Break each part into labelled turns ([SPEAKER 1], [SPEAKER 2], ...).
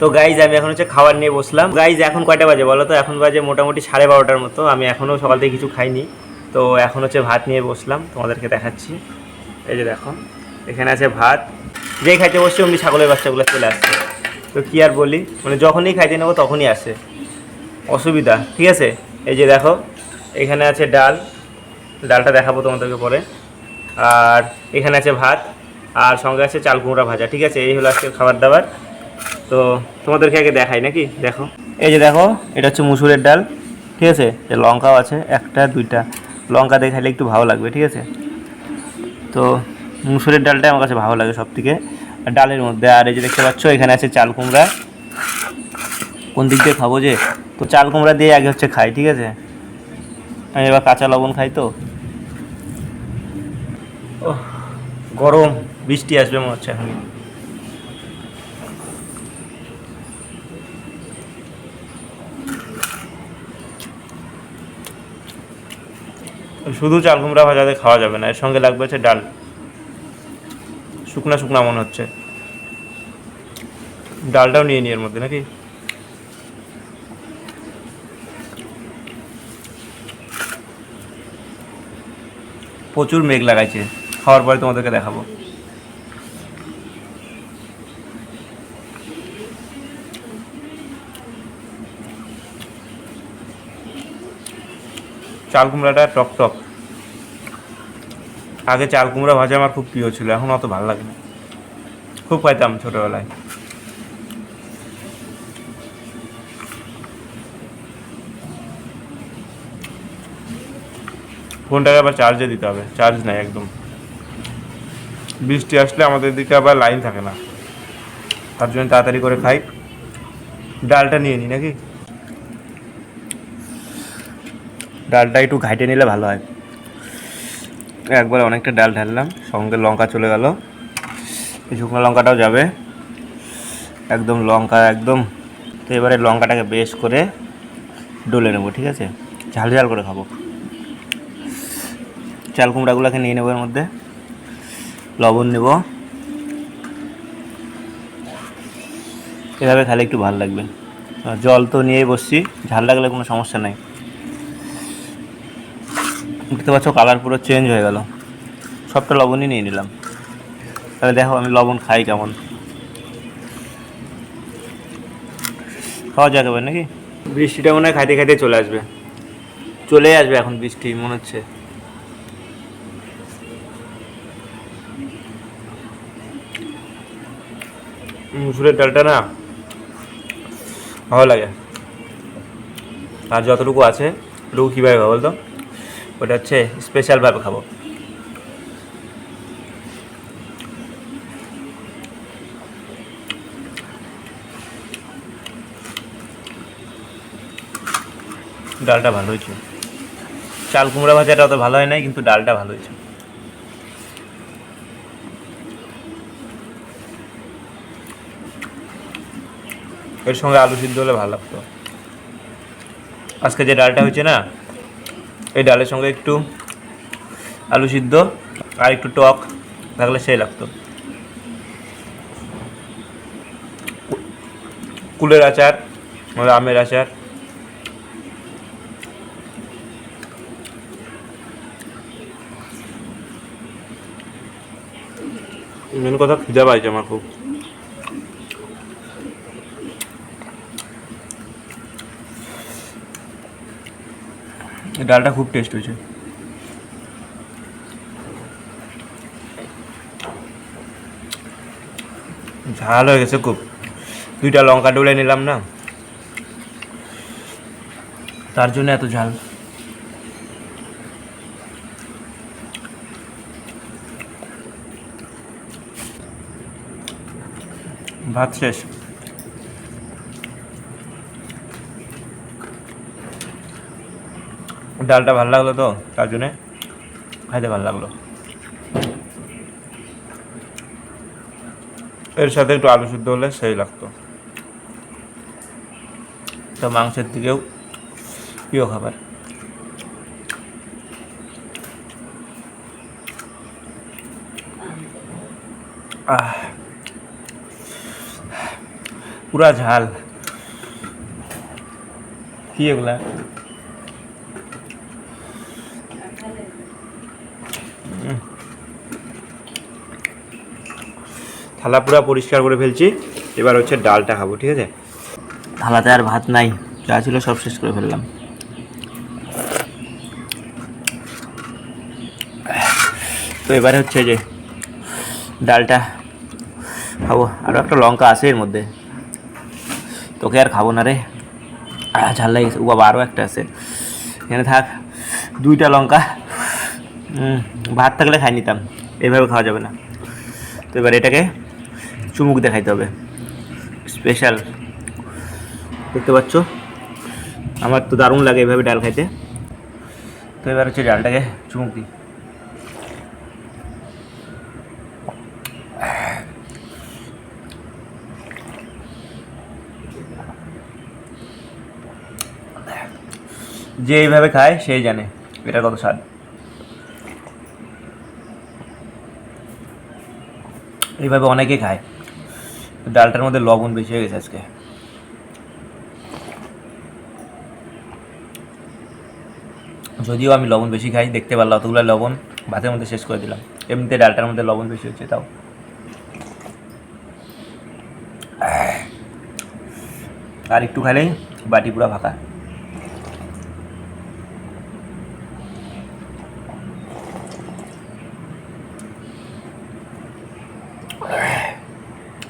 [SPEAKER 1] তো গাইজ আমি এখন হচ্ছে খাবার নিয়ে বসলাম। গাইজ এখন কয়টা বাজে বলো তো? এখন বাজে মোটামুটি সাড়ে বারোটার মতো। আমি এখনও সকাল থেকে কিছু খাইনি। তো এখন হচ্ছে ভাত নিয়ে বসলাম। তোমাদেরকে দেখাচ্ছি। এই যে দেখো, এখানে আছে ভাত। যেই খাইতে বসছি, অমনি ছাগলের বাচ্চাগুলো চলে আসছে। তো কী আর বলি? মানে যখনই খাইতে নেব, তখনই আসে। অসুবিধা, ঠিক আছে? এই যে দেখো, এখানে আছে ডাল। ডালটা দেখাবো তোমাদেরকে পরে। আর এখানে আছে ভাত। আর সঙ্গে আছে চাল কুমড়া ভাজা, ঠিক আছে? এই হলো আজকের খাবার দাবার। তো তোমাদেরকে আগে দেখাই নাকি? দেখো। এই যে দেখো এটা হচ্ছে মুসুরের ডাল ঠিক আছে? লঙ্কাও আছে একটা দুইটা। লঙ্কা দেখাইলে একটু ভালো লাগবে ঠিক আছে? তো মুসুরের ডালটা আমার কাছে ভালো লাগে সব থেকে ডালের মধ্যে আর এই যে দেখতে পাচ্ছ এখানে আছে চাল কুমড়া। কোন দিক দিয়ে খাব যে? তো চাল কুমড়া দিয়ে আগে হচ্ছে খাই ঠিক আছে? আমি এবার কাঁচা লবণ খাই তো। ও গরম বৃষ্টি আসবে মনে হচ্ছে এখন। শুধু চাল কুমড়া ভাজাতে খাওয়া যাবে না, এর সঙ্গে লাগবে হচ্ছে ডাল। শুকনা শুকনা মনে হচ্ছে। ডালটাও নিয়ে নি এর মধ্যে নাকি? প্রচুর মেঘ লাগাইছে, খাওয়ার পরে তোমাদেরকে দেখাবো। চাল কুমড়াটা টক টক। আগে চাল কুমড়া ভাজা আমার খুব প্রিয় ছিল, এখন অত ভালো লাগে না। খুব খাইতাম ছোটোবেলায়। ফোনটাকে আবার চার্জে দিতে হবে চার্জ নাই একদম। বৃষ্টি আসলে আমাদের দিকে আবার লাইন থাকে না। তার জন্য তাড়াতাড়ি করে খাই। ডালটা নিয়ে নিই নাকি? ডালটা একটু ঘাইটে নিলে ভালো হয়। একবার অনেকটা ডাল ঢাললাম, সঙ্গে লঙ্কা চলে গেল। এই শুকনো লঙ্কাটাও যাবে। একদম লঙ্কা, একদম। তো এবারে লঙ্কাটাকে বেশ করে ডলে নেব, ঠিক আছে? ঝাল ঝাল করে খাব। চাল কুমড়াগুলোকে নিয়ে নেব এর মধ্যে। লবণ নেব। এভাবে খালে একটু ভালো লাগবে। জল তো নিয়েই বসছি, ঝাল লাগলে কোনো সমস্যা নাই। দেখতে পাচ্ছ কালার পুরো চেঞ্জ হয়ে গেল। সবটা লবণই নিয়ে নিলাম। তাহলে দেখো আমি লবণ খাই কেমন। খাওয়া যাবে নাকি? বৃষ্টিটা মনে হয় খাইতে খাইতে চলে আসবে। চলে আসবে এখন বৃষ্টি মনে হচ্ছে। মুসুরের ডালটা না ভালো লাগে। আর যতটুকু আছে ওটুকু কীভাবে বলতো? ওটা হচ্ছে স্পেশালভাবে খাব। ডালটা ভালো হয়েছে। চাল কুমড়া ভাজাটা অত ভালো হয় নাই, কিন্তু ডালটা ভালো হয়েছে। এর সঙ্গে আলু সিদ্ধ হলে ভালো লাগতো। আজকে যে ডালটা হয়েছে না এই ডালের সঙ্গে একটু আলু সিদ্ধ আর একটু টক থাকলে সেই লাগতো। কুলের আচার আমের আচার। মেন কথা খিদা পাইছে আমার খুব। ডালটা খুব টেস্ট হয়েছে। ঝাল হয়ে গেছে খুব। দুইটা লঙ্কা ডলে নিলাম না। তার জন্য এত ঝাল। ভাত শেষ। ডালটা ভালো লাগল তো, তার জন্যে খাইতে ভালো লাগল। এর সাথে একটু আলু সিদ্ধ হলে সেই লাগতো। তো মাংসের দিকেও প্রিয় খাবার। পুরা ঝাল। কি এগুলা? থালা পুরা পরিষ্কার করে ফেলছি। এবার হচ্ছে ডালটা খাব, ঠিক আছে? থালাতে আর ভাত নাই, যা ছিল সব শেষ করে ফেললাম। তো এবারে হচ্ছে যে ডালটা খাব। আরও একটা লঙ্কা আছে এর মধ্যে। তোকে আর খাব না রে। ঝাল লাগছে ও বাবা আরও একটা আছে। এখানে থাক, দুইটা লঙ্কা। ভাত থাকলে খাই নিতাম এইভাবে খাওয়া যাবে না। তো এবার এটাকে চুমুক দিয়ে খাইতে হবে। স্পেশাল দেখতে পাচ্ছ? আমার তো দারুণ লাগে এভাবে ডাল খাইতে। তো এবার হচ্ছে ডালটাকে চুমুক দিই। যে এইভাবে খায়, সেই জানে এটা কত স্বাদ। এইভাবে অনেকে খায়। ডালটার মধ্যে লবণ বেশি হয়ে গেছে আজকে। যদিও আমি লবণ বেশি খাই, দেখতে পারলাম অতগুলো লবণ, ভাতের মধ্যে শেষ করে দিলাম। এমনিতে ডালটার মধ্যে লবণ বেশি হচ্ছে, তাও। আর একটু খাইলেই বাটি পুরো ফাঁকা।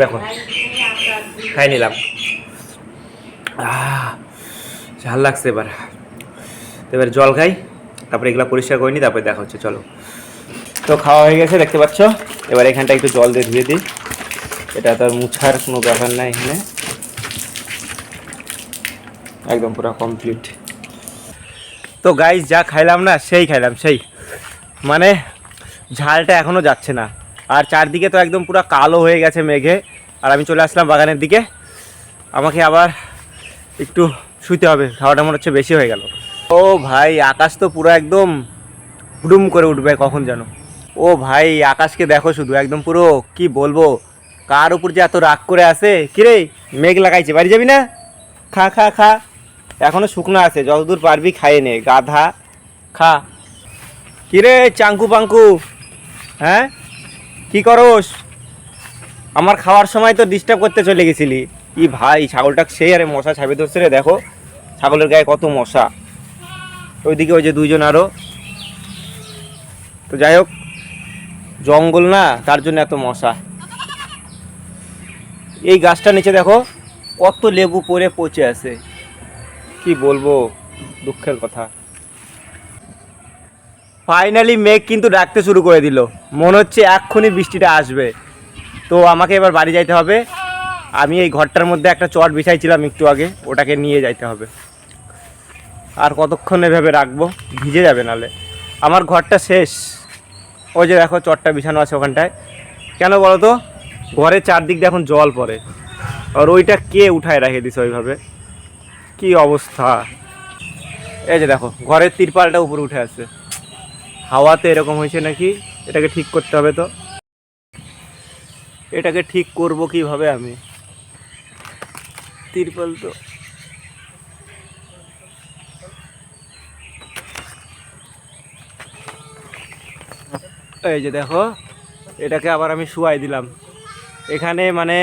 [SPEAKER 1] দেখো খাই নিলাম। ঝাল লাগছে এবার। এবার জল খাই, তারপরে এগুলো পরিষ্কার করে নিই, তারপরে দেখা হচ্ছে, চলো। তো খাওয়া হয়ে গেছে, দেখতে পাচ্ছ? এবার এখানটা একটু জল দিয়ে ধুয়ে দিই। এটা তো আর মুছার কোনো ব্যাপার নাই এখানে। একদম পুরো কমপ্লিট তো গাইস যা খাইলাম না, সেই খাইলাম, সেই। মানে ঝালটা এখনও যাচ্ছে না। আর চারদিকে তো একদম পুরো কালো হয়ে গেছে মেঘে। আর আমি চলে আসলাম বাগানের দিকে। আমাকে আবার একটু শুতে হবে, খাওয়াটা মনে হচ্ছে বেশি হয়ে গেল। ও ভাই, আকাশ তো পুরো একদম হুডুম করে উঠবে কখন যেন। ও ভাই, আকাশকে দেখো শুধু, একদম পুরো কি বলব, কার উপর যে এত রাগ করে আসে কিরে, মেঘ লাগাইছে, বাড়ি যাবি না? খা খা খা। এখনও শুকনো আছে, যতদূর পারবি খাইয়ে নে, গাধা, খা। কিরে, চাঙ্কু, পাঙ্কু হ্যাঁ? কি করস? আমার খাওয়ার সময় তো ডিস্টার্ব করতে চলে গেছিলি। ই ভাই ছাগলটা সেই আরে মশা ছাপে ধরছে রে, দেখো। ছাগলের গায়ে কত মশা। ওইদিকে ওই যে দুইজন আরও। তো যাই হোক, জঙ্গল না, তার জন্য এত মশা। এই গাছটা নিচে দেখো, কত লেবু পরে পচে আছে। কি বলব, দুঃখের কথা। ফাইনালি মেঘ কিন্তু ডাকতে শুরু করে দিল। মনে হচ্ছে এক্ষুনি বৃষ্টিটা আসবে। তো আমাকে এবার বাড়ি যাইতে হবে। আমি এই ঘরটার মধ্যে একটা চট বিছাইছিলাম একটু আগে। ওটাকে নিয়ে যাইতে হবে। আর কতক্ষণ এভাবে রাখব? ভিজে যাবে নালে। আমার ঘরটা শেষ। ওই যে দেখো চটটা বিছানো আছে ওখানটায়। কেন বলো তো? ঘরের চারদিক দিয়ে এখন জল পড়ে। আর ওইটা কে উঠায় রেখে দিছে ওইভাবে? কি অবস্থা? এই যে দেখো, ঘরের তিরপালটা উপরে উঠে আছে। হাওয়াতে এরকম হয়েছে নাকি? এটাকে ঠিক করতে হবে তো। এটাকে ঠিক করব কীভাবে আমি? তিরপল তো। এই যে দেখো এটাকে আবার আমি শুয়াই দিলাম। এখানে মানে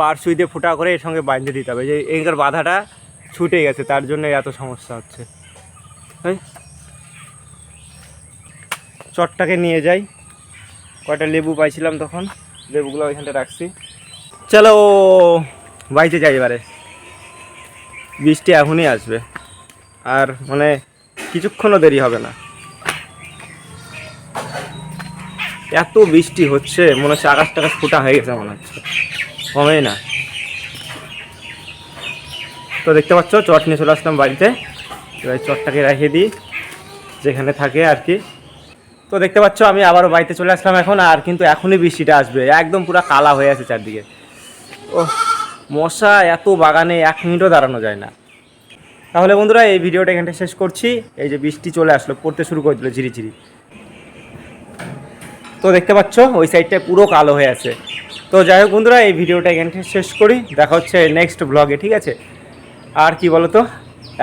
[SPEAKER 1] বার সুই দিয়ে ফুটা করে এর সঙ্গে বাঁধতে দিতে হবে। যে এইখানকার বাধাটা ছুটে গেছে তার জন্য এত সমস্যা হচ্ছে। এই, চটটাকে নিয়ে যাই। কয়টা লেবু পাইছিলাম তখন, লেবুগুলো ওইখানটা রাখছি। চলো বাড়িতে যাই এবারে। বৃষ্টি এখনই আসবে। আর মানে কিছুক্ষণও দেরি হবে না। এত বৃষ্টি হচ্ছে, মনে হচ্ছে আকাশ টাকাশ ফোটা হয়ে গেছে মনে হচ্ছে। কমেই না। তো দেখতে পাচ্ছ, চট নিয়ে চলে আসলাম বাড়িতে। এবার চটটাকে রেখে দিই, যেখানে থাকে আর কি। তো দেখতে পাচ্ছ, আমি আবারও বাড়িতে চলে আসলাম এখন, আর কিন্তু এখনই বৃষ্টিটা আসবে। একদম পুরো কালা হয়ে আছে চারদিকে। ও মশা এত বাগানে এক মিনিটও দাঁড়ানো যায় না। তাহলে বন্ধুরা, এই ভিডিওটা এখানটা শেষ করছি। এই যে বৃষ্টি চলে আসলো, পড়তে শুরু করে দিল ঝিরিঝিরি। তো দেখতে পাচ্ছ, ওই সাইডটা পুরো কালো হয়ে আছে। তো যাই হোক বন্ধুরা, এই ভিডিওটা এখানে শেষ করি। দেখা হচ্ছে নেক্সট ব্লগে ঠিক আছে? আর কি বলো তো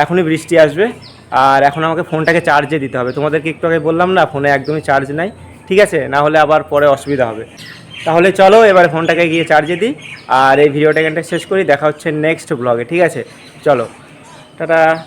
[SPEAKER 1] এখনই বৃষ্টি আসবে। আর এখন আমাকে ফোনটাকে চার্জে দিতে হবে। তোমাদেরকে একটু আগে বললাম না, ফোনে একদমই চার্জ নাই। ঠিক আছে? না হলে আবার পরে অসুবিধা হবে। তাহলে চলো, এবার ফোনটাকে গিয়ে চার্জে দিই। আর এই ভিডিওটা এখানটা শেষ করি। দেখা হচ্ছে নেক্সট ব্লগে ঠিক আছে? চলো। টাটা।